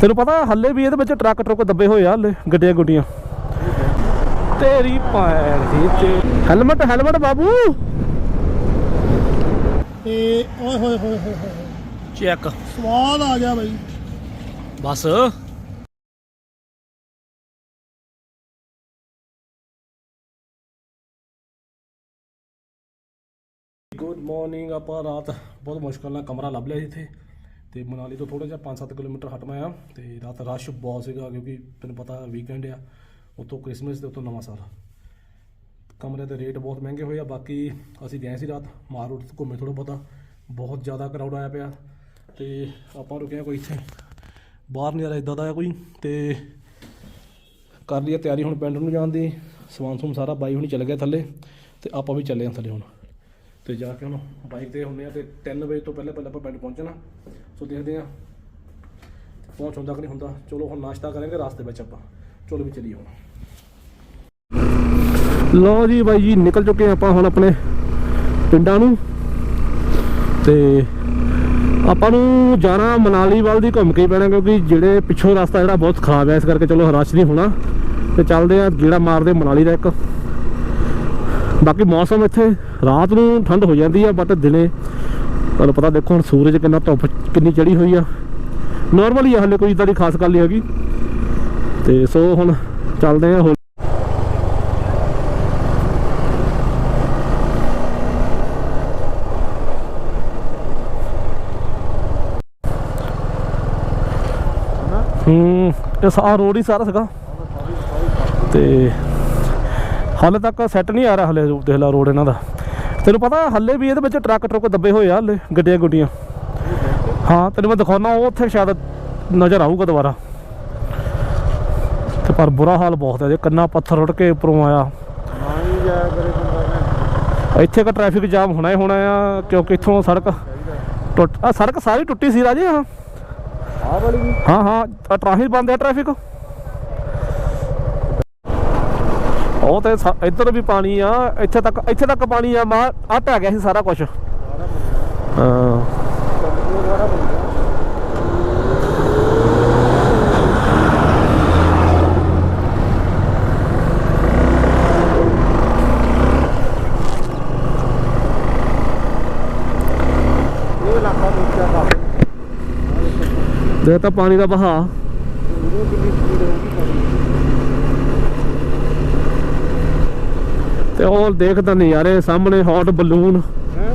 ਤੈਨੂੰ ਪਤਾ ਹੱਲੇ ਵੀ ਇਹਦੇ ਵਿੱਚ ਟਰੱਕ ਟਰੁੱਕ ਦੱਬੇ ਹੋਏ ਆ ਹੱਲੇ ਗੱਡੀਆਂ ਗੁੱਡੀਆਂ। ਤੇਰੀ ਪੈਰ ਦੀ ਤੇ ਹੈਲਮਟ ਹੈਲਮਟ ਬਾਬੂ। ਤੇ ਓਏ ਹੋਏ ਹੋਏ ਹੋਏ ਚੈੱਕ। ਸਵਾਦ ਆ ਗਿਆ ਬਾਈ। ਬਸ। ਗੁੱਡ ਮਾਰਨਿੰਗ ਆਪਾਂ ਰਾਤ ਬਹੁਤ ਮੁਸ਼ਕਲ ਨਾਲ ਕਮਰਾ ਲੱਭ ਲਿਆ ਸੀ ਇੱਥੇ। ਤੇ ਮਨਾਲੀ ਤੋਂ ਥੋੜਾ ਜਿਹਾ 5-7 ਕਿਲੋਮੀਟਰ ਹਟਣਾ ਆ ਤੇ ਰਾਤ ਰਸ਼ ਬਹੁਤ ਸੀਗਾ ਕਿਉਂਕਿ ਤੈਨੂੰ ਪਤਾ ਵੀਕਐਂਡ ਆ, ਉਤੋਂ ਕ੍ਰਿਸਮਸ ਤੇ ਉਤੋਂ ਨਵਾਂ ਸਾਲ। ਕਮਰੇ ਦੇ ਰੇਟ ਬਹੁਤ ਮਹਿੰਗੇ ਹੋਏ ਆ, ਬਾਕੀ ਅਸੀਂ ਗਏ ਸੀ ਰਾਤ ਮਾਰ ਰੋਡ ਘੁੰਮੇ ਥੋੜਾ ਬਹੁਤਾ, ਬਹੁਤ ਜ਼ਿਆਦਾ ਕਰਾਊਡ ਆਇਆ ਪਿਆ ਤੇ ਆਪਾਂ ਰੁਕੇ ਕੋਈ ਇੱਥੇ, ਬਾਹਰ ਨਹੀਂ ਨਜ਼ਾਰਾ ਇਦਾਂ ਦਾ ਆ ਕੋਈ ਤੇ ਕਰ ਲਈ ਤਿਆਰੀ ਹੁਣ ਪਿੰਡ ਨੂੰ ਜਾਣ ਦੀ, ਸਮਾਨ ਸਮੂਨ ਸਾਰਾ ਬਾਈ ਹੁਣੀ ਚੱਲ ਗਿਆ ਥੱਲੇ ਤੇ ਆਪਾਂ ਵੀ ਚੱਲੇ ਆ ਥੱਲੇ ਹੁਣ। ਤੇ ਜਾ ਕੇ ਹੁਣ ਬਾਈਕ ਤੇ ਹੁੰਨੇ ਆ ਤੇ 3 ਵਜੇ ਤੋਂ ਪਹਿਲਾਂ ਪਹਿਲਾਂ ਆਪਾਂ ਪਿੰਡ ਪਹੁੰਚਣਾ। ਸੋ ਦੇਖਦੇ ਆ ਪਹੁੰਚ ਹੁੰਦਾ ਕਿ ਨਹੀਂ ਹੁੰਦਾ। ਚਲੋ ਹੁਣ ਨਾਸ਼ਤਾ ਕਰਾਂਗੇ ਰਾਸਤੇ ਵਿੱਚ ਆਪਾਂ। ਚਲੋ ਵੀ ਚੱਲੀਏ ਹੁਣ। ਲਓ ਜੀ ਬਾਈ ਜੀ, ਨਿਕਲ ਚੁੱਕੇ ਆਪਾਂ ਹੁਣ ਆਪਣੇ ਪਿੰਡਾਂ ਨੂੰ। ਤੇ ਆਪਾਂ ਨੂੰ ਜਾਣਾ ਮਨਾਲੀ ਵੱਲ ਦੀ ਘੁੰਮ ਕੇ ਪੈਣਾ ਕਿਉਂਕਿ ਜਿਹੜੇ ਪਿੱਛੋਂ ਰਸਤਾ ਜਿਹੜਾ ਬਹੁਤ ਖਰਾਬ ਹੈ, ਇਸ ਕਰਕੇ ਚਲੋ ਹਰਾਸ਼ ਨਹੀਂ ਹੋਣਾ। ਤੇ ਚੱਲਦੇ ਆ ਜਿਹੜਾ ਮਾਰਦੇ ਮਨਾਲੀ ਦਾ ਇੱਕ। ਬਾਕੀ ਮੌਸਮ ਇੱਥੇ ਰਾਤ ਨੂੰ ਠੰਡ ਹੋ ਜਾਂਦੀ ਆ ਬਟ ਦਿਨੇ ਤੁਹਾਨੂੰ ਪਤਾ ਦੇਖੋ ਹੁਣ ਸੂਰਜ ਕਿੰਨਾ ਧੁੱਪ ਕਿੰਨੀ ਚੜੀ ਹੋਈ ਆ। ਨਾਰਮਲੀ ਆ ਹਲੇ ਕੋਈ ਇਦਾਂ ਦੀ ਖਾਸ ਗੱਲ ਨਹੀਂ ਹੈਗੀ। ਤੇ ਸੋ ਹੁਣ ਚੱਲਦੇ ਆ ਹੂੰ, ਇਹ ਸਾਰਾ ਰੋਡ ਹੀ ਸਾਰਾ ਸੀਗਾ। ਤੇ ਹਾਲੇ ਤੱਕ ਸੈੱਟ ਨਹੀਂ ਆ ਰਿਹਾ ਹਲੇ ਦੇਖ ਲਾ ਰੋਡ ਇਹਨਾਂ ਦਾ। ਤੈਨੂੰ ਪਤਾ ਹੱਲੇ ਵੀ ਇਹਦੇ ਵਿੱਚ ਟਰੱਕ ਟਰੁੱਕ ਦੱਬੇ ਹੋਏ ਆ ਹੱਲੇ ਗੱਡੀਆਂ ਗੁੱਡੀਆਂ। ਹਾਂ ਤੈਨੂੰ ਮੈਂ ਦਿਖਾਉਣਾ ਉਹ ਉੱਥੇ ਸ਼ਾਇਦ ਨਜ਼ਰ ਆਊਗਾ ਦੁਬਾਰਾ। ਤੇ ਪਰ ਬੁਰਾ ਹਾਲ ਬਹੁਤ ਹੈ ਜੇ ਕੰਨਾ ਪੱਥਰ ਰੁੜ ਕੇ ਉੱਪਰੋਂ ਆਇਆ। ਹੀ ਇੱਥੇ ਕਾ ਟ੍ਰੈਫਿਕ ਜਾਮ ਹੋਣਾ ਹੀ ਹੋਣਾ ਆ ਕਿਉਂਕਿ ਇੱਥੋਂ ਸੜਕ ਟੁੱਟ ਆ ਸੜਕ ਸਾਰੀ ਟੁੱਟੀ ਸੀ ਰਾਜੇ ਹਾਂ। ਵੀ? ਹਾਂ ਹਾਂ ਆਹ ਟ੍ਰਾਫਿਕ ਬੰਦ ਹੈ ਟ੍ਰੈਫਿਕ ਉਹ ਤੇ ਸਾ- ਇੱਧਰ ਵੀ ਪਾਣੀ ਆ, ਇੱਥੇ ਤੱਕ ਇੱਥੇ ਤੱਕ ਪਾਣੀ ਆ, ਮਾ ਆ ਢਹਿ ਗਿਆ ਸੀ ਸਾਰਾ ਕੁਝ ਹਾਂ। ਇਹ ਇਲਾਕਾ ਦੂਜਾ ਕਾਫੀ ਦੇਖ ਤਾਂ ਪਾਣੀ ਦਾ ਵਹਾਅ। ਉਦੋਂ ਕਿੰਨੀ ਸਪੀਡ ਹੋਊਗੀ ਪਾਣੀ ਤੇ ਉਹ ਦੇਖਦਾ ਨਜ਼ਾਰੇ ਸਾਹਮਣੇ ਹੌਟ ਬਲੂਨ ਹੈ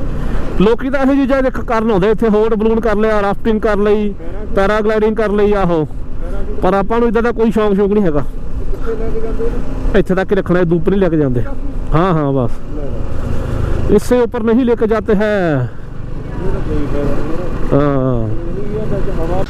ਲੋਕੀ ਤਾਂ ਇਹੋ ਚੀਜ਼ਾਂ ਦੇਖ ਕਰਨ ਆਉਂਦੇ ਇੱਥੇ ਹੌਟ ਬਲੂਨ ਕਰ ਲਿਆ ਰਾਫਟਿੰਗ ਕਰ ਲਈ ਪੈਰਾਗਲਾਈਡਿੰਗ ਕਰ ਲਈ ਆਹੋ ਪਰ ਆਪਾਂ ਨੂੰ ਇਦਾਂ ਦਾ ਕੋਈ ਸ਼ੌਂਕ ਸ਼ੌਂਕ ਨਹੀਂ ਹੈਗਾ ਕਿੱਥੇ ਲੈ ਕੇ ਜਾਂਦੇ ਨੇ ਇੱਥੇ ਤੱਕ ਹੀ ਰੱਖਣਾ ਦੂਪ ਨਹੀਂ ਲੈ ਕੇ ਜਾਂਦੇ ਹਾਂ ਹਾਂ ਬਸ इससे ऊपर नहीं लेके जाते हैं ਇਹ ਤਾਂ ਕੋਈ ਫਾਇਦਾ ਨਹੀਂ ਇਹਦਾ हाँ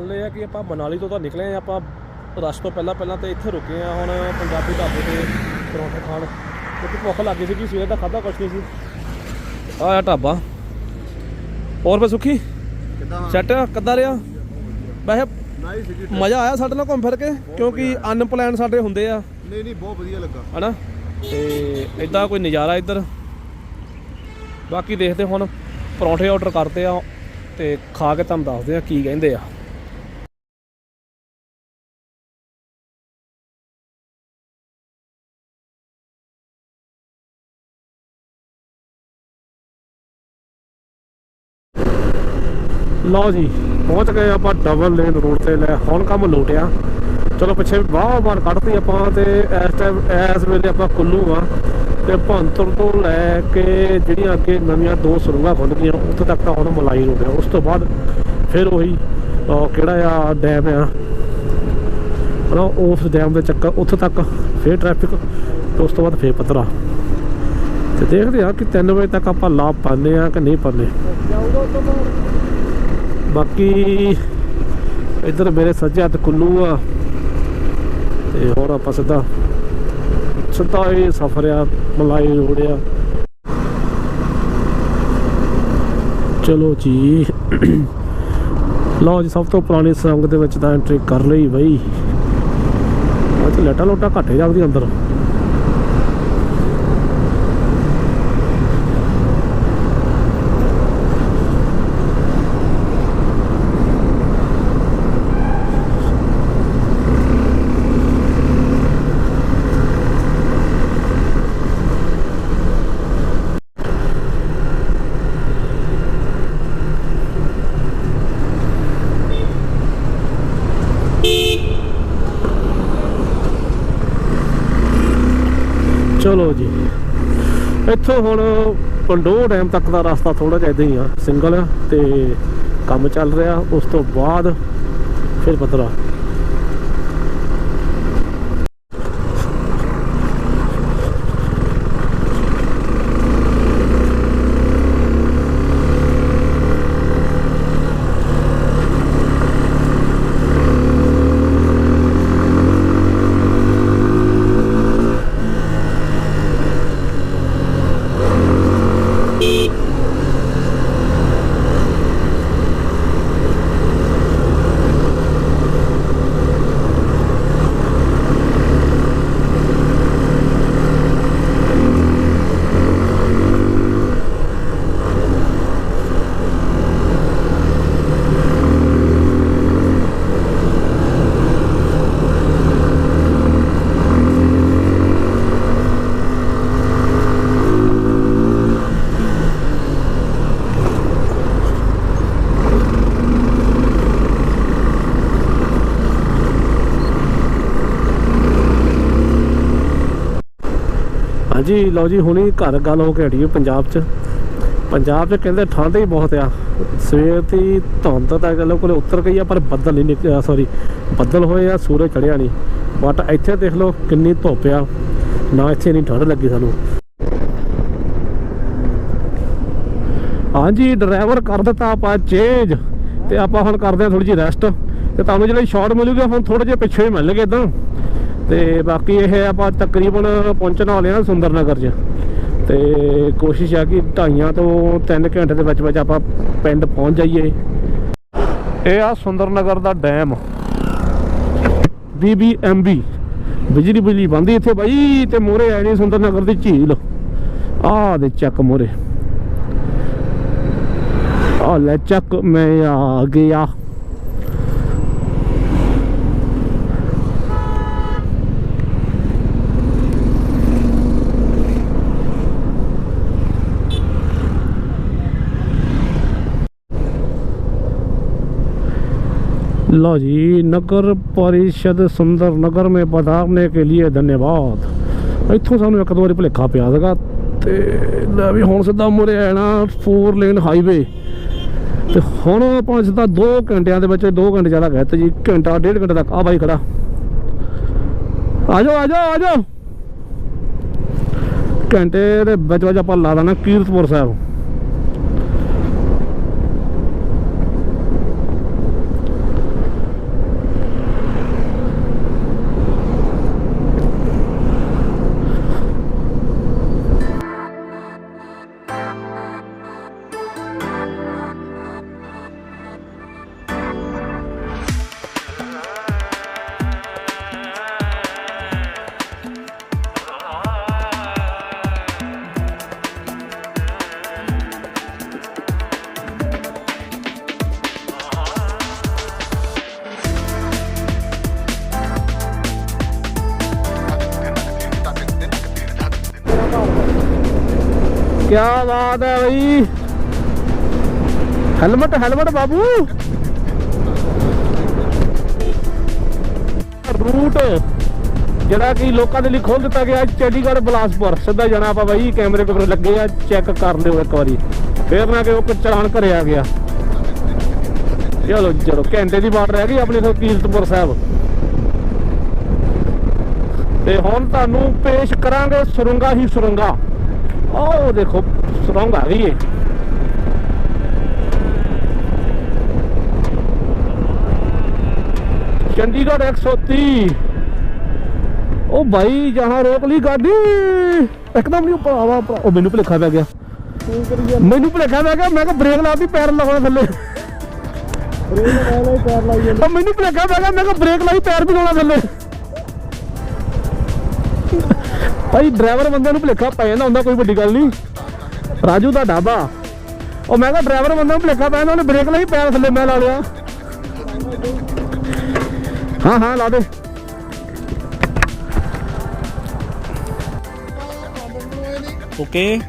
ਗੱਲ ਇਹ ਹੈ ਕਿ ਆਪਾਂ ਮਨਾਲੀ ਤੋਂ ਤਾਂ ਨਿਕਲੇ ਆ ਆਪਾਂ ਰਸ਼ ਤੋਂ ਪਹਿਲਾਂ ਪਹਿਲਾਂ ਤੇ ਇੱਥੇ ਰੁਕੇ ਆ ਹੁਣ ਪੰਜਾਬੀ ਢਾਬੇ ਤੇ ਪਰੌਂਠੇ ਖਾਣ। ਕਿਉਂਕਿ ਭੁੱਖ ਲੱਗੀ ਸੀ ਕਿ ਸਵੇਰ ਦਾ ਖਾਦਾ ਕੁਛ ਨਹੀਂ ਸੀ। ਆਹ ਆ ਢਾਬਾ। ਹੋਰ ਫੇ ਸੁਖੀ? ਕਿਦਾਂ ਸੈਟ ਕਿੱਦਾਂ ਰਿਹਾ? ਵੈਸੇ ਮਜ਼ਾ ਆਇਆ ਸਾਡੇ ਨਾਲ ਘੁੰਮ ਫਿਰ ਕੇ? ਕਿਉਂਕਿ ਅਨਪਲਾਨ ਸਾਡੇ ਹੁੰਦੇ ਆ। ਨਹੀਂ ਨਹੀਂ ਬਹੁਤ ਵਧੀਆ ਲੱਗਾ। ਹਨਾ? ਤੇ ਇਦਾਂ ਕੋਈ ਨਜ਼ਾਰਾ ਇੱਧਰ। ਬਾਕੀ ਦੇਖਦੇ ਹੁਣ ਪਰੌਂਠੇ ਆਰਡਰ ਕਰਦੇ ਆ ਤੇ ਖਾ ਕੇ ਤੁਹਾਨੂੰ ਦੱਸਦੇ ਆ ਕੀ ਕਹਿੰਦੇ ਆ। ਲਓ ਜੀ, ਪਹੁੰਚ ਗਏ ਆਪਾਂ ਡਬਲ ਲੇਨ ਰੋਡ ਤੇ ਲੈ, ਹੁਣ ਕੰਮ ਲੋਟਿਆ। ਚਲੋ ਪਿੱਛੇ ਵਾਹ ਬਾਰ ਕੱਢਤੀ ਆਪਾਂ ਤੇ ਇਸ ਟਾਈਮ ਇਸ ਵੇਲੇ ਆਪਾਂ ਕੁੱਲੂ ਆ ਤੇ ਭੰਤਰ ਤੋਂ ਲੈ ਕੇ ਜਿਹੜੀਆਂ ਅੱਗੇ ਨਵੀਆਂ ਦੋ ਸੁਰੰਗਾਂ ਖੁੱਲ ਗਈਆਂ, ਉੱਥੇ ਤੱਕ ਤਾਂ ਹੁਣ ਮਲਾਈ ਰੋਡ ਆ ਉਸ ਤੋਂ ਬਾਅਦ ਫਿਰ ਉਹੀ ਕਿਹੜਾ ਆ ਡੈਮ ਆ। ਹਨਾ, ਉਸ ਡੈਮ ਦੇ ਚੱਕਰ, ਉੱਥੇ ਤੱਕ ਫਿਰ ਟ੍ਰੈਫਿਕ ਤੇ ਉਸ ਤੋਂ ਬਾਅਦ ਫਿਰ ਪਤਰਾ ਤੇ ਦੇਖਦੇ ਆ ਕਿ 3 ਵਜੇ ਤੱਕ ਆਪਾਂ ਲਾਭ ਪਾਉਂਦੇ ਆ ਕਿ ਨਹੀਂ ਪਾਉਂਦੇ। ਬਾਕੀ ਇੱਧਰ ਮੇਰੇ ਸੱਜੇ ਹੱਥ ਕੁੱਲੂ ਆ ਤੇ ਹੋਰ ਆਪਾਂ ਸਿੱਧਾ ਸਿੱਧਾ ਇਹ ਸਫ਼ਰ ਆ, ਮਲਾਈ ਰੋਡ ਆ। ਚਲੋ ਜੀ। ਲਓ ਜੀ, ਸਭ ਤੋਂ ਪੁਰਾਣੀ ਸੰਗ ਦੇ ਵਿੱਚ ਤਾਂ ਐਂਟਰੀ ਕਰ ਲਈ ਬਈ। ਇੱਥੇ ਲੈਟਾ ਲੋਟਾ ਘੱਟੇ ਜਾਂਦੀ ਅੰਦਰ ਚਲੋ ਜੀ ਇੱਥੋਂ ਹੁਣ ਪੰਡੋ ਡੈਮ ਤੱਕ ਦਾ ਰਸਤਾ ਥੋੜਾ ਜਿਹਾ ਇਦਾਂ ਹੀ ਆ, ਸਿੰਗਲ ਆ ਤੇ ਕੰਮ ਚੱਲ ਰਿਹਾ, ਉਸ ਤੋਂ ਬਾਅਦ ਫਿਰ ਪਤਰਾ ਹਾਂਜੀ ਲਓ ਜੀ, ਹੁਣੀ ਘਰ ਗੱਲ ਹੋ ਕੇ ਹਟੀ ਪੰਜਾਬ 'ਚ। ਪੰਜਾਬ 'ਚ ਕਹਿੰਦੇ ਠੰਡ ਹੀ ਬਹੁਤ ਆ। ਸਵੇਰ ਦੀ ਧੁੰਦ ਤਾਂ ਗੱਲ ਕੋਲੇ ਉਤਰ ਗਈ ਆ, ਪਰ ਬੱਦਲ ਨਹੀਂ ਨਿਕਲਿਆ ਸੌਰੀ ਬੱਦਲ ਹੋਏ ਆ, ਸੂਰਜ ਚੜਿਆ ਨਹੀਂ। ਬਟ ਇੱਥੇ ਦੇਖ ਲਓ ਕਿੰਨੀ ਧੁੱਪ ਆ। ਨਾ ਇੱਥੇ ਨਹੀਂ ਠੰਡ ਲੱਗੀ ਸਾਨੂੰ। ਹਾਂਜੀ ਡਰਾਈਵਰ ਕਰ ਦਿੱਤਾ ਆਪਾਂ ਚੇਂਜ ਤੇ ਆਪਾਂ ਹੁਣ ਕਰਦੇ ਹਾਂ ਥੋੜੀ ਜਿਹੀ ਰੈਸਟ ਤੇ ਤੁਹਾਨੂੰ ਜਿਹੜੇ ਸ਼ਾਰਟ ਮਿਲੂਗੇ, ਹੁਣ ਥੋੜੇ ਜਿਹੇ ਪਿੱਛੇ ਹੀ ਮਿਲਣਗੇ ਇਦਾਂ ਤੇ ਬਾਕੀ ਇਹ ਆਪਾਂ ਤਕਰੀਬਨ ਪਹੁੰਚਣ ਵਾਲੇ ਆ ਸੁੰਦਰ ਨਗਰ 'ਚ। ਤੇ ਕੋਸ਼ਿਸ਼ ਆ ਕਿ ਢਾਈਆਂ ਤੋਂ 3 ਘੰਟੇ ਦੇ ਵਿੱਚ ਵਿੱਚ ਆਪਾਂ ਪਿੰਡ ਪਹੁੰਚ ਜਾਈਏ। ਇਹ ਆ ਸੁੰਦਰ ਨਗਰ ਦਾ ਡੈਮ। ਬੀਬੀਐਮਬੀ ਬਿਜਲੀ ਬਿਜਲੀ ਬੰਦੀ ਇੱਥੇ ਬਾਈ ਤੇ ਮੋਰੇ ਐ ਨਹੀਂ ਸੁੰਦਰ ਨਗਰ ਦੀ ਝੀਲ। ਆ ਦੇ ਚੱਕ ਮੋਰੇ। ਆ ਲੈ ਚੱਕ, ਮੈਂ ਆ ਗਿਆ। लो जी नगर परिषद सुंदर नगर में पधारने के लिए धन्यवाद ਇੱਥੋਂ ਸਾਨੂੰ ਇੱਕ ਦੋ ਵਾਰੀ ਭੁਲੇਖਾ ਪਿਆ ਸੀਗਾ ਤੇ ਲੈ ਵੀ ਹੁਣ ਸਿੱਧਾ ਮੁਰੇ ਆਣਾ 4 ਲੇਨ ਹਾਈਵੇ ਤੇ ਹੁਣ ਆਪਾਂ ਸਿੱਧਾ 2 ਘੰਟਿਆਂ ਦੇ ਵਿੱਚ 2 ਘੰਟੇ ਜ਼ਿਆਦਾ ਕਹਤੇ ਜੀ ਘੰਟਾ ਡੇਢ ਘੰਟੇ ਤੱਕ ਆ ਬਾਈ ਖੜਾ ਆ ਜਾਓ ਆ ਜਾਓ ਆ ਜਾਓ ਘੰਟੇ ਦੇ ਵਿੱਚ ਵਿੱਚ ਆਪਾਂ ਲਾ ਦੇਣਾ ਕੀਰਤਪੁਰ ਸਾਹਿਬ ਕਿਆ ਬਾਤ ਹੈ ਬਈ। ਹੈਲਮਟ ਹੈਲਮਟ ਬਾਬੂ। ਰੂਟ ਜਿਹੜਾ ਕਿ ਲੋਕਾਂ ਦੇ ਲਈ ਖੋਲ ਦਿੱਤਾ ਗਿਆ ਚੰਡੀਗੜ੍ਹ ਬਲਾਸਪੁਰ। ਸਿੱਧਾ ਜਾਣਾ ਆਪਾਂ ਬਾਈ, ਕੈਮਰੇ ਕੋਲ ਲੱਗੇ ਆ, ਚੈੱਕ ਕਰ ਲਿਓ ਇੱਕ ਵਾਰੀ। ਫੇਰ ਨਾ ਕਿ ਉਹ ਕਚਾਨ ਘਰੇ ਆ ਗਿਆ। ਚਲੋ ਚਲੋ, ਘੰਟੇ ਦੀ ਬਾਤ ਰਹਿ ਗਈ ਆਪਣੇ ਤੋਂ ਕੀਰਤਪੁਰ ਸਾਹਿਬ। ਤੇ ਹੁਣ ਤੁਹਾਨੂੰ ਪੇਸ਼ ਕਰਾਂਗੇ ਸੁਰੰਗਾ ਹੀ ਸੁਰੰਗਾ। ਉਹ ਦੇਖੋ ਸੁਰੰਗ ਆ ਗਈ ਏ। ਚੰਡੀਗੜ੍ਹ 130 ਉਹ ਭਾਈ ਜਹਾਂ ਰੋਕ ਲਈ ਗਾਡੀ। ਇੱਕਦਮ ਨਹੀਂ ਉੱਪਰ ਆਵਾ ਉਹ ਮੈਨੂੰ ਭੁਲੇਖਾ ਪੈ ਗਿਆ। ਮੈਨੂੰ ਭੁਲੇਖਾ ਪੈ ਗਿਆ ਮੈਂ ਕਿਹਾ ਬ੍ਰੇਕ ਲਾਤੀ ਪੈਰ ਲਗਾਉਣਾ ਥੱਲੇ। ਉਹ ਮੈਨੂੰ ਭੁਲੇਖਾ ਪੈ ਗਿਆ ਮੈਂ ਕਿਹਾ ਬ੍ਰੇਕ ਲਾਈ ਪੈਰ ਵੀ ਲਾਉਣਾ ਥੱਲੇ। ਭਾਈ ਡਰਾਈਵਰ ਬੰਦੇ ਨੂੰ ਭੁਲੇਖਾ ਪੈ ਜਾਂਦਾ ਹੁੰਦਾ ਕੋਈ ਵੱਡੀ ਗੱਲ ਨਹੀਂ। ਰਾਜੂ ਦਾ ਢਾਬਾ। ਉਹ ਮੈਂ ਕਿਹਾ ਡਰਾਈਵਰ ਬੰਦੇ ਨੂੰ ਭੁਲੇਖਾ ਪੈ ਜਾਂਦਾ ਉਹਨੇ ਬ੍ਰੇਕ ਲਈ ਪੈਰ ਥੱਲੇ ਮੈਂ ਲਾ ਲਿਆ। ਹਾਂ ਹਾਂ ਲਾ ਦੇ। ਓਕੇ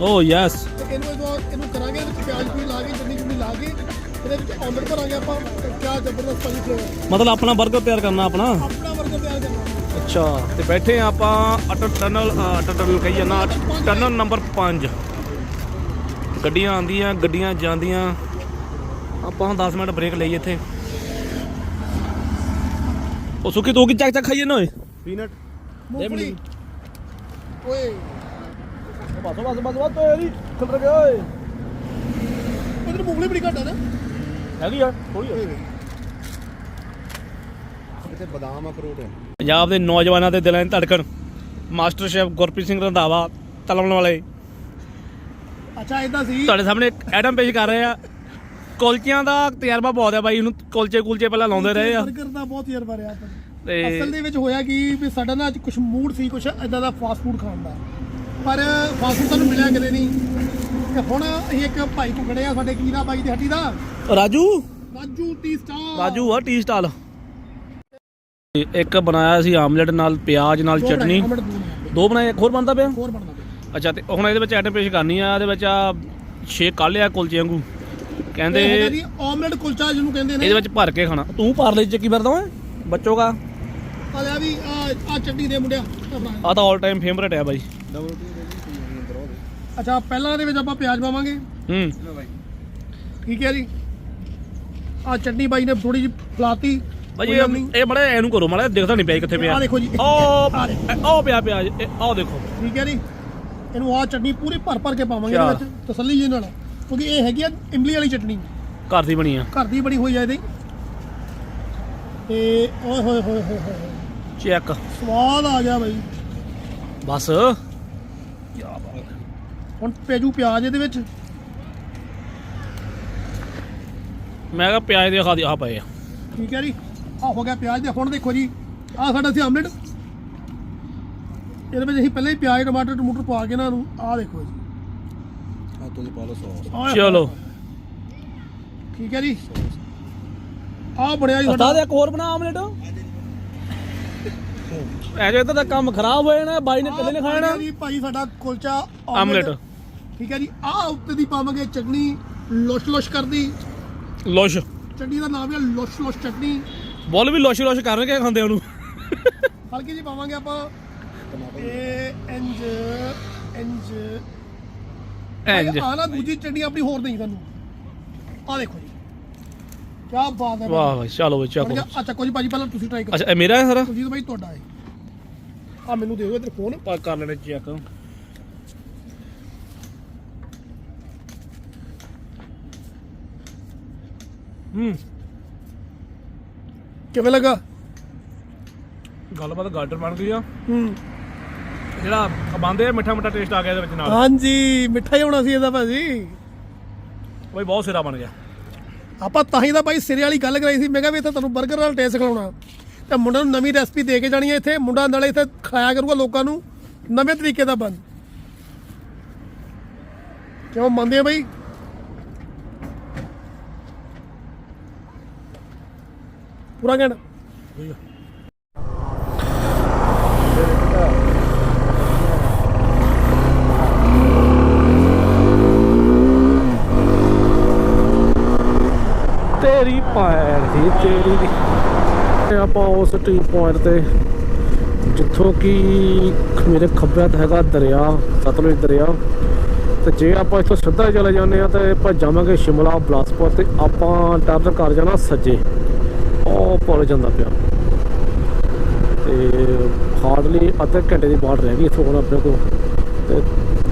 ਓ ਯੈਸ ਤੇ ਇਹਨੂੰ ਇਹਨੂੰ ਇਹਨੂੰ ਕਰਾਂਗੇ ਵਿੱਚ ਪਿਆਜ਼ ਵੀ ਲਾ ਕੇ ਚਟਨੀ ਚੁਟਨੀ ਲਾ ਕੇ ਇਹਦੇ ਵਿੱਚ ਆਮਲੇਟ ਭਰਾਂਗੇ ਆਪਾਂ ਤੇ ਕਿਆ ਜ਼ਬਰਦਸਤ ਫਲੇਵਰ ਮਤਲਬ ਆਪਣਾ 버ਗਰ ਤਿਆਰ ਕਰਨਾ ਆਪਣਾ। ਅੱਛਾ। ਤੇ ਬੈਠੇ ਆ ਆਪਾਂ ਅਟਲ ਟਨਲ ਅਟਲ ਟਨਲ ਕਹੀ ਜਾਂਦਾ। ਟਨਲ ਨੰਬਰ 5 ਗੱਡੀਆਂ ਆਉਂਦੀਆਂ ਗੱਡੀਆਂ ਜਾਂਦੀਆਂ। ਆਪਾਂ ਹੁਣ 10 ਮਿੰਟ ਬ੍ਰੇਕ ਲਈ ਇੱਥੇ। ਉਹ ਸੁੱਕੀ ਤੂੰ ਕੀ ਚੱਕ ਚੱਕ ਖਾਈਏ ਨਾ ਓਏ? ਪੀਨਟ। ਮੂੰਗਫਲੀ। ਓਏ। ਬਸ ਬਸ ਬਸ ਬਸ ਤੇਰੀ ਖੁੱਲ ਗਿਆ ਓਏ। ਇਧਰ ਮੂੰਗਫਲੀ ਬੜੀ ਘੱਟ ਆ ਨਾ। ਹੈਗੀ ਆ ਥੋੜੀ ਇੱਥੇ ਬਦਾਮ ਅਖਰੋਟ ਹੈ ਪੰਜਾਬ ਦੇ ਨੌਜਵਾਨਾਂ ਦੇ ਦਿਲਾਂ ਦੀ ਧੜਕਣ। ਮਾਸਟਰ ਸ਼ੈਫ ਗੁਰਪ੍ਰੀਤ ਸਿੰਘ ਰੰਧਾਵਾ ਤਲਣ ਵਾਲੇ। ਅੱਛਾ ਇਦਾਂ ਸੀ। ਤੁਹਾਡੇ ਸਾਹਮਣੇ ਇੱਕ ਐਟਮ ਪੇਸ਼ ਕਰ ਰਹੇ ਆ। ਕੁਲਚਿਆਂ ਦਾ ਤਜਰਬਾ ਬਹੁਤ ਹੈ ਬਾਈ ਇਹਨੂੰ ਕੁਲਚੇ ਕੁਲਚੇ ਪਹਿਲਾਂ ਲਾਉਂਦੇ ਰਹੇ ਆ। 버ਗਰ ਦਾ ਬਹੁਤ ਤਜਰਬਾ ਰਿਹਾ ਤੇ ਅਸਲ ਦੇ ਵਿੱਚ ਹੋਇਆ ਕੀ ਵੀ ਸਾਡਾ ਨਾ ਅੱਜ ਕੁਝ ਮੂਡ ਸੀ ਕੁਝ ਇਦਾਂ ਦਾ ਫਾਸਟ ਫੂਡ ਖਾਣ ਦਾ। ਪਰ ਫਾਸਟ ਫੂਡ ਸਾਨੂੰ ਮਿਲਿਆ ਕਿਤੇ ਨਹੀਂ। ਤੇ ਹੁਣ ਅਸੀਂ ਇੱਕ ਭਾਈ ਕੋ ਖੜੇ ਆ ਸਾਡੇ ਕੀ ਨਾ ਬਾਈ ਦੀ ਹੱਟੀ ਦਾ? ਰਾਜੂ? ਰਾਜੂ ਟੀ ਸਟਾਰ ਰਾਜੂ ਆ ਟੀ ਸਟਾਲ ਇੱਕ ਬਣਾਇਆ ਸੀ ਆਮਲੇਟ ਨਾਲ ਪਿਆਜ਼ ਨਾਲ ਚਟਨੀ। ਦੋ ਬਣਾਏ। ਇੱਕ ਹੋਰ ਬਣਦਾ ਪਿਆ? ਹੋਰ ਬਣਦਾ ਪਿਆ। ਅੱਛਾ ਤੇ ਹੁਣ ਇਹਦੇ ਵਿੱਚ ਐਟਮ ਪੇਸ਼ ਕਰਨੀ ਆ ਇਹਦੇ ਵਿੱਚ ਆ ਛੇ ਕਾਲੇ ਆ ਕੁਲਚੇ ਵਾਂਗੂ। ਕਹਿੰਦੇ ਆਮਲੇਟ ਕੁਲਚਾ ਜਿਹਨੂੰ ਕਹਿੰਦੇ ਨੇ। ਇਹਦੇ ਵਿੱਚ ਭਰ ਕੇ ਖਾਣਾ। ਤੂੰ ਭਰ ਲਈ ਚੱਕੀ ਫਿਰਦਾ ਓਏ ਬੱਚੋ ਕਾ। ਆ ਵੀ ਆ ਆ ਚਟਨੀ ਦੇ ਮੁੰਡਿਆ। ਆ ਤਾਂ 올 ਟਾਈਮ ਫੇਵਰੇਟ ਹੈ ਬਾਈ। ਅੱਛਾ ਪਹਿਲਾਂ ਦੇ ਵਿੱਚ ਆਪਾਂ ਪਿਆਜ਼ ਪਾਵਾਂਗੇ। ਹੂੰ। ਠੀਕ ਹੈ ਜੀ। ਆ ਚਟਨੀ ਬਾਈ ਨੇ ਥੋੜੀ ਜਿਹੀ ਫਲਾਤੀ। ਬਾਈ ਇਹ ਇਹ ਬੜਾ ਇਹਨੂੰ ਕਰੋ ਮਾੜਾ ਦਿਖਦਾ ਨਹੀਂ ਪਿਆ ਕਿੱਥੇ ਪਿਆ। ਆਹ ਦੇਖੋ ਜੀ। ਉਹ ਆਹ ਦੇਖੋ। ਉਹ ਪਿਆ ਪਿਆ ਇਹ ਆਹ ਦੇਖੋ। ਠੀਕ ਹੈ ਜੀ। ਇਹਨੂੰ ਆ ਚਟਨੀ ਪੂਰੀ ਭਰ ਭਰ ਕੇ ਪਾਵਾਂਗੇ ਕਿਆ? ਇਹਦੇ ਵਿੱਚ ਤਸੱਲੀ ਜੀ ਨਾਲ। ਕਿਉਂਕਿ ਇਹ ਹੈਗੀ ਆ ਇਮਲੀ ਵਾਲੀ ਚਟਨੀ। ਘਰ ਦੀ ਬਣੀ ਆ। ਘਰ ਦੀ ਬਣੀ ਹੋਈ ਆ ਇਹਦੀ। ਤੇ ਓਏ ਹੋਏ ਹੋਏ ਹੋਏ ਹੋਏ। ਹੋਏ। ਚੈੱਕ। ਸਵਾਦ ਆ ਗਿਆ ਬਾਈ। ਬਸ। ਹੁਣ ਪੇਜੂ ਪਿਆਜ਼ ਇਹਦੇ ਵਿੱਚ। ਮੈਂ ਕਿਹਾ ਪਿਆਜ਼ ਦੇ ਖਾ ਦੀ ਆ ਪਏ ਆ। ਠੀਕ ਹੈ ਜੀ। ਆ ਹੋ ਗਿਆ ਪਿਆਜ਼ ਦੇ ਹੁਣ ਦੇਖੋ ਜੀ ਆ ਸਾਡਾ ਸੀ ਆਮਲੇਟ। ਇਹਦੇ ਵਿੱਚ ਅਸੀਂ ਪਹਿਲਾਂ ਹੀ ਪਿਆਜ਼ ਟਮਾਟਰ ਟਮੂਟਰ ਪਾ ਕੇ ਨਾ ਨੂੰ ਆ ਦੇਖੋ ਜੀ। ਆ ਤੁਸੀਂ ਪਾ ਲਓ ਸੌਸ। ਆਹ ਚਲੋ। ਠੀਕ ਹੈ ਜੀ। ਆ ਬਣਿਆ ਜੀ ਉਸਤਾਦ ਸਾਡਾ ਇੱਕ ਹੋਰ ਬਣਾ ਆਮਲੇਟ। ਐ ਜੋ ਤਾਂ ਕੰਮ ਖਰਾਬ ਹੋ ਜਾਣਾ ਬਾਈ ਨੇ ਕੱਲੇ ਨੇ ਆਹ ਖਾਣਾ ਬਣਿਆ ਜੀ ਭਾਈ ਸਾਡਾ ਕੁਲਚਾ ਆਮਲੇਟ। ਠੀਕ ਹੈ ਜੀ। ਆ ਉੱਤੇ ਦੀ ਪਾਵਾਂਗੇ ਚਟਨੀ ਲੋਸ਼ ਲੋਸ਼ ਕਰਦੀ ਲੋਸ਼। ਚਟਨੀ ਦਾ ਨਾਮ ਹੈ ਲੋਸ਼ ਲੋਸ਼ ਚਟਨੀ। ਬੋਲ ਵੀ ਲੋਸ਼ ਲੋਸ਼ ਕਰ ਕੇ ਖਾਂਦੇ ਉਹਨੂੰ? ਹਲਕੀ ਜੀ ਪਾਵਾਂਗੇ ਆਪਾਂ। ਇਹ ਇੰਜ ਇੰਜ। ਇੰਜ। ਆ ਨਾ ਦੂਜੀ ਚਟਨੀ ਆਪਣੀ ਹੋਰ ਨਹੀਂ ਤੁਹਾਨੂੰ ਆ ਦੇਖੋ ਜੀ। ਕੀ ਬਾਤ ਹੈ ਵਾਹ ਵਾਹ ਚਲੋ ਬਈ ਚੱਕੋ ਅੱਛਾ ਕੋਈ ਭਾਜੀ ਪਹਿਲਾਂ ਤੁਸੀਂ ਟਰਾਈ ਕਰੋ। ਅੱਛਾ ਇਹ ਮੇਰਾ ਹੈ ਸਾਰਾ? ਤੁਸੀਂ ਭਾਈ ਤੁਹਾਡਾ ਹੈ। ਆ ਮੈਨੂੰ ਦੇ ਦਿਓ ਇਧਰ ਫੋਨ ਪਾ ਕਰ ਲੈਣੇ ਚੈੱਕ ਹੂੰ। ਕਿਵੇਂ ਲੱਗਾ? ਗੱਲਬਾਤ ਗਾਰਡਰ ਬਣ ਗਈ ਆ। ਹੂੰ। ਜਿਹੜਾ ਬੰਦੇ ਆ ਮਿੱਠਾ ਮਿੱਠਾ ਟੇਸਟ ਆ ਗਿਆ ਇਹਦੇ ਵਿੱਚ ਨਾਲ। ਹਾਂਜੀ ਮਿੱਠਾ ਹੀ ਹੋਣਾ ਸੀ ਇਹਦਾ ਭਾਜੀ। ਬਈ ਬਹੁਤ ਸਿਰਾ ਬਣ ਗਿਆ। ਆਪਾਂ ਤਾਂ ਹੀ ਤਾਂ ਭਾਈ ਸਿਰੇ ਵਾਲੀ ਗੱਲ ਕਰਾਈ ਸੀ। ਮੈਂ ਕਿਹਾ ਵੀ ਇੱਥੇ ਤੁਹਾਨੂੰ 버ਗਰ ਨਾਲ ਟੇਸਟ ਖਿਲਾਉਣਾ। ਤੇ ਮੁੰਡੇ ਨੂੰ ਨਵੀਂ ਰੈਸਪੀ ਦੇ ਕੇ ਜਾਣੀ ਹੈ ਇੱਥੇ। ਮੁੰਡਾ ਨਾਲੇ ਇੱਥੇ ਖਾਇਆ ਕਰੂਗਾ ਲੋਕਾਂ ਨੂੰ। ਨਵੇਂ ਤਰੀਕੇ ਦਾ ਬਣ ਕਿਉਂ ਮੰਨਦੇ ਆ ਭਾਈ? ਪੂਰਾ ਕਹਿਣਾ ਤੇਰੀ ਪੈਰ ਦੀ ਤੇਰੀ ਦੀ। ਤੇ ਆਪਾਂ ਉਸ ਟੀ ਪੁਆਇੰਟ ਤੇ ਜਿੱਥੋਂ ਕਿ ਮੇਰੇ ਖੱਬੇ ਹੱਥ ਹੈਗਾ ਦਰਿਆ, ਸਤਲੁਜ ਦਰਿਆ। ਤੇ ਜੇ ਆਪਾਂ ਇੱਥੋਂ ਸਿੱਧਾ ਚਲੇ ਜਾਂਦੇ ਆ ਤੇ ਆਪਾਂ ਜਾਵਾਂਗੇ ਸ਼ਿਮਲਾ, ਬਲਾਸਪੁਰ ਤੇ ਆਪਾਂ ਟਰਨ ਕਰ ਜਾਣਾ ਸੱਜੇ। ਉਹ ਪੁੱਲ ਜਾਂਦਾ ਪਿਆ ਤੇ ਹਾਰਡਲੀ ਅੱਧੇ ਘੰਟੇ ਦੀ ਬਾਟ ਰਹਿ ਗਈ ਇੱਥੋਂ ਹੁਣ ਆਪਣੇ ਕੋਲ ਤੇ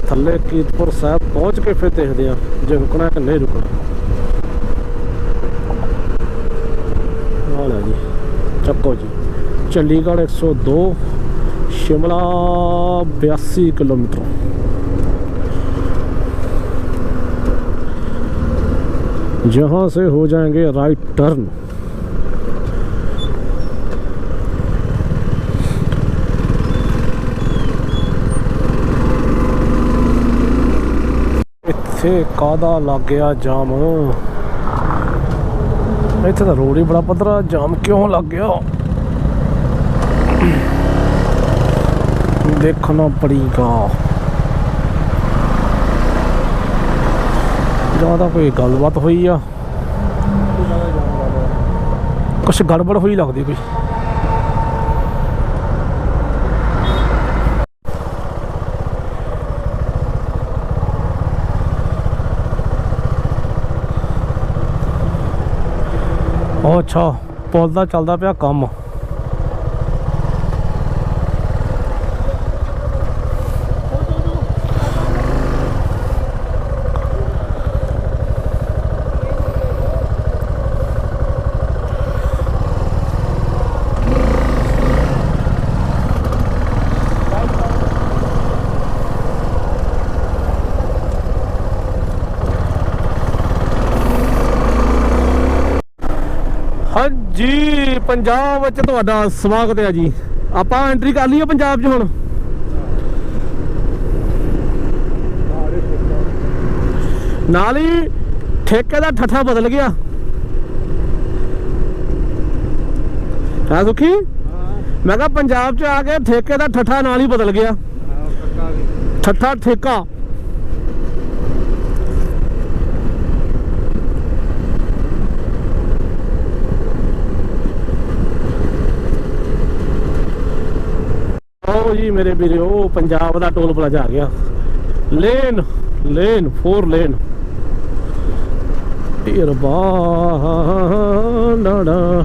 ਥੱਲੇ ਕੀਰਤਪੁਰ ਸਾਹਿਬ ਪਹੁੰਚ ਕੇ ਫਿਰ ਦੇਖਦੇ ਆ ਜੇ ਰੁਕਣਾ ਕਿ ਨਹੀਂ ਰੁਕਣਾ ਹਾਲ ਹੈ ਜੀ ਚੱਕੋ ਜੀ ਚੰਡੀਗੜ੍ਹ 102 शिमला बयासी किलोमीटर जहाँ से हो जाएंगे राइट टर्न ਇੱਥੇ ਕਾਦਾ ਲੱਗ ਗਿਆ ਜਾਮ? ਇੱਥੇ ਤਾਂ ਰੋਡ ਹੀ ਬੜਾ ਪੱਧਰਾ, ਜਾਮ ਕਿਉਂ ਲੱਗ ਗਿਆ? ਦੇਖਣਾ ਪੜੀਗਾ। ਜਾਂ ਤਾਂ ਕੋਈ ਗੱਲਬਾਤ ਹੋਈ ਆ? ਕੁਛ ਗੜਬੜ ਹੋਈ ਲੱਗਦੀ ਕੋਈ? ਉਹ ਅੱਛਾ ਪੁਲ ਦਾ ਚੱਲਦਾ ਪਿਆ ਕੰਮ ਹਾਂਜੀ ਪੰਜਾਬ ਵਿੱਚ ਤੁਹਾਡਾ ਸਵਾਗਤ ਹੈ ਜੀ। ਆਪਾਂ ਐਂਟਰੀ ਕਰ ਲਈਏ ਪੰਜਾਬ 'ਚ ਹੁਣ। ਨਾਲ ਹੀ ਠੇਕੇ ਦਾ ਠੱਠਾ ਬਦਲ ਗਿਆ। ਹੈ ਸੁਖੀ? ਮੈਂ ਕਿਹਾ ਪੰਜਾਬ 'ਚ ਆ ਕੇ ਠੇਕੇ ਦਾ ਠੱਠਾ ਨਾਲ ਹੀ ਬਦਲ ਗਿਆ। ਠੱਠਾ ਠੇਕਾ। ਉਹ ਜੀ ਮੇਰੇ ਵੀਰੇ, ਉਹ ਪੰਜਾਬ ਦਾ ਟੋਲ ਪਲਾਜ਼ਾ ਆ ਗਿਆ। ਲੇਨ ਲੇਨ 4 ਲੇਨ ਢੇਰਬਾ ਡਾੜਾ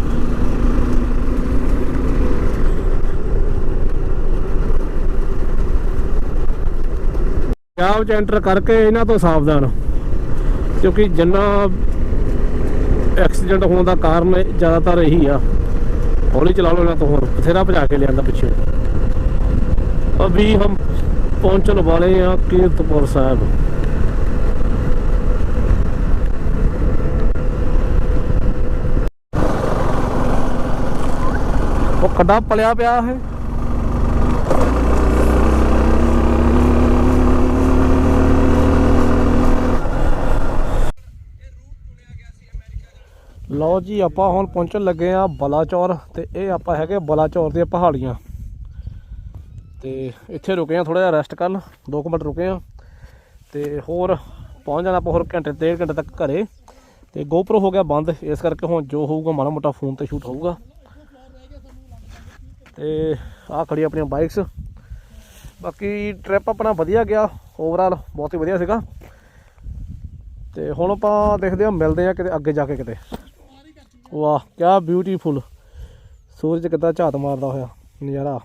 ਪੰਜਾਬ ਚ ਐਂਟਰ ਕਰਕੇ ਇਹਨਾਂ ਤੋਂ ਸਾਵਧਾਨ। ਕਿਉਂਕਿ ਜਿੰਨਾ ਐਕਸੀਡੈਂਟ ਹੋਣ ਦਾ ਕਾਰਨ ਜ਼ਿਆਦਾਤਰ ਇਹੀ ਆ। ਹੌਲੀ ਚਲਾ ਲਓ ਇਹਨਾਂ ਤੋਂ, ਹੋਰ ਬਥੇਰਾ ਭਜਾ ਕੇ ਲਿਆਂਦਾ ਪਿੱਛੇ। अभी हम पहुंचने वाले हैं यहाँ कीर्तपुर साहब ਉਹ ਕੱਡਾ ਪਲਿਆ ਪਿਆ ਹੈ ਲਓ ਜੀ ਆਪਾਂ ਹੁਣ ਪਹੁੰਚਣ ਲੱਗੇ ਆ ਬਲਾਚੌਰ ਤੇ ਇਹ ਆਪਾਂ ਹੈਗੇ ਬਲਾਚੌਰ ਦੀਆਂ ਪਹਾੜੀਆਂ ਤੇ ਇੱਥੇ ਰੁਕੇ ਆ ਥੋੜਾ ਜਿਹਾ ਰੈਸਟ ਕਰਨ 2 ਮਿੰਟ ਰੁਕੇ ਆ। ਤੇ ਹੋਰ ਪਹੁੰਚ ਜਾਣਾ ਆਪਾਂ ਹੋਰ ਘੰਟੇ, ਡੇਢ ਘੰਟੇ ਤੱਕ ਘਰੇ। ਤੇ GoPro ਹੋ ਗਿਆ ਬੰਦ, ਇਸ ਕਰਕੇ ਹੁਣ ਜੋ ਹੋਊਗਾ ਮਾੜਾ ਮੋਟਾ ਫੋਨ ਤੇ ਸ਼ੂਟ ਹੋਊਗਾ। ਤੇ ਆਹ ਖੜੀ ਆਪਣੀਆਂ ਬਾਈਕਸ ਬਾਕੀ ਟ੍ਰਿਪ ਆਪਣਾ ਵਧੀਆ ਗਿਆ ਓਵਰਆਲ ਬਹੁਤ ਹੀ ਵਧੀਆ ਸੀਗਾ। ਤੇ ਹੁਣ ਆਪਾਂ ਦੇਖਦੇ ਹਾਂ, ਮਿਲਦੇ ਹਾਂ ਕਿਤੇ ਅੱਗੇ ਜਾ ਕੇ ਕਿਤੇ। ਵਾਹ ਕੀ ਬਿਊਟੀਫੁਲ ਸੂਰਜ ਕਿੱਦਾਂ ਝਾਤ ਮਾਰਦਾ ਹੋਇਆ ਨਜ਼ਾਰਾ।